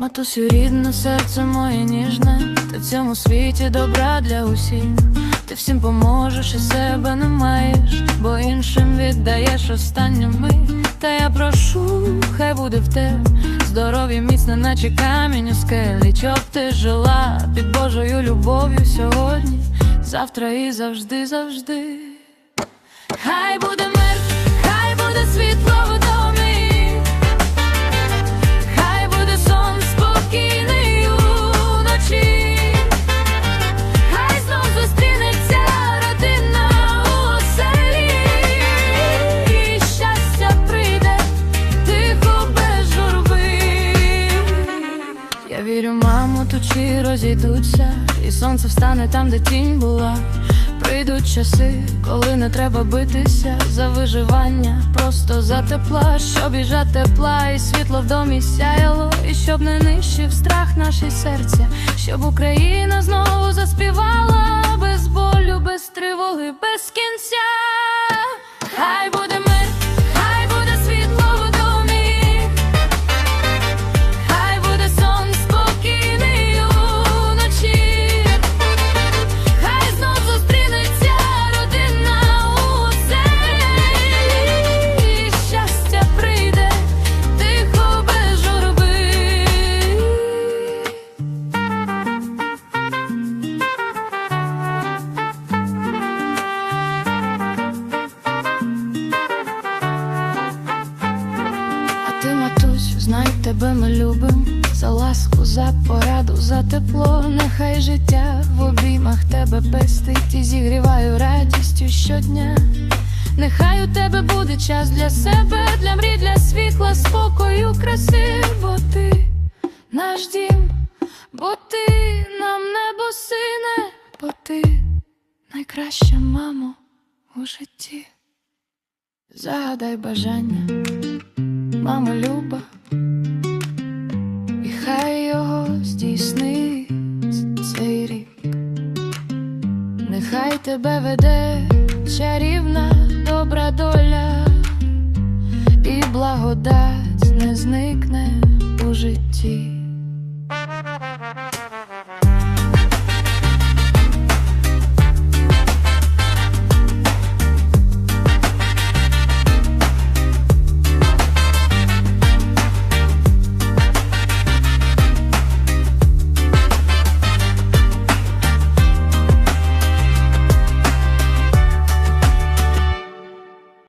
Матусю, рідне серце моє ніжне, ти в цьому світі добра для усіх. Ти всім поможеш і себе не маєш, бо іншим віддаєш останню мить. Та я прошу, хай буде в тебе здоров'я міцне, наче камінь у скелі. Щоб ти жила під Божою любов'ю сьогодні, завтра і завжди, завжди. Хай буде мир, хай буде світло тучі розійдуться, і сонце встане там, де тінь була. Прийдуть часи, коли не треба битися за виживання, просто за тепла, щоб біжа тепла, і світло в домі сяяло, і щоб не нищив страх наше серця, щоб Україна знову заспівала без болю, без тривоги, без знай тебе ми любим за ласку, за пораду, за тепло. Нехай життя в обіймах тебе пестить і зігріваю радістю щодня. Нехай у тебе буде час для себе, для мрій, для світла, спокою, краси, бо ти наш дім, бо ти нам небо сине, бо ти найкраща мамо у житті. Загадай бажання мама люба, тебе веде чарівна добра доля, і благодать не зникне у житті.